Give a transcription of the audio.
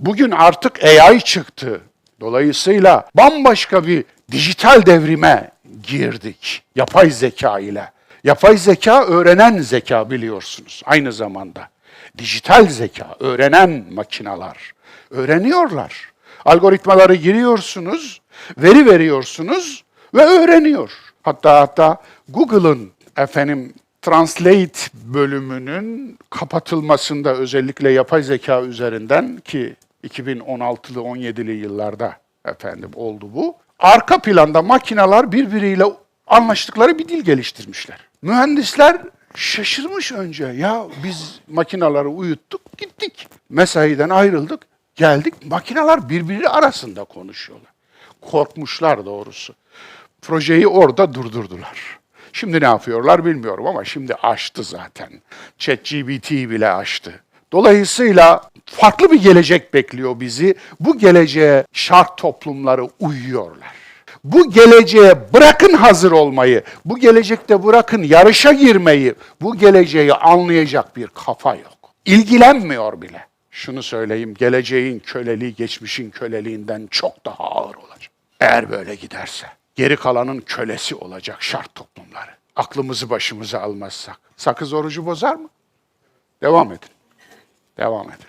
Bugün artık AI çıktı. Dolayısıyla bambaşka bir dijital devrime girdik. Yapay zeka ile. Yapay zeka öğrenen zeka biliyorsunuz aynı zamanda. Dijital zeka, öğrenen makinalar. Öğreniyorlar. Algoritmaları giriyorsunuz, veri veriyorsunuz ve öğreniyor. Hatta hatta Google'ın efendim Translate bölümünün kapatılmasında özellikle yapay zeka üzerinden ki 2016'lı 17'li yıllarda efendim oldu bu. Arka planda makineler birbiriyle anlaştıkları bir dil geliştirmişler. Mühendisler şaşırmış önce. Ya biz makinaları uyuttuk, gittik. Mesaiden ayrıldık, geldik. Makineler birbiri arasında konuşuyorlar. Korkmuşlar doğrusu. Projeyi orada durdurdular. Şimdi ne yapıyorlar bilmiyorum ama şimdi aştı zaten. ChatGPT bile aştı. Dolayısıyla farklı bir gelecek bekliyor bizi. Bu geleceğe şark toplumları uyuyorlar. Bu geleceğe bırakın hazır olmayı, bu gelecekte bırakın yarışa girmeyi, bu geleceği anlayacak bir kafa yok. İlgilenmiyor bile. Şunu söyleyeyim, geleceğin köleliği geçmişin köleliğinden çok daha ağır olacak. Eğer böyle giderse geri kalanın kölesi olacak şart toplumları. Aklımızı başımıza almazsak. Sakız orucu bozar mı? Devam edin. Devam edin.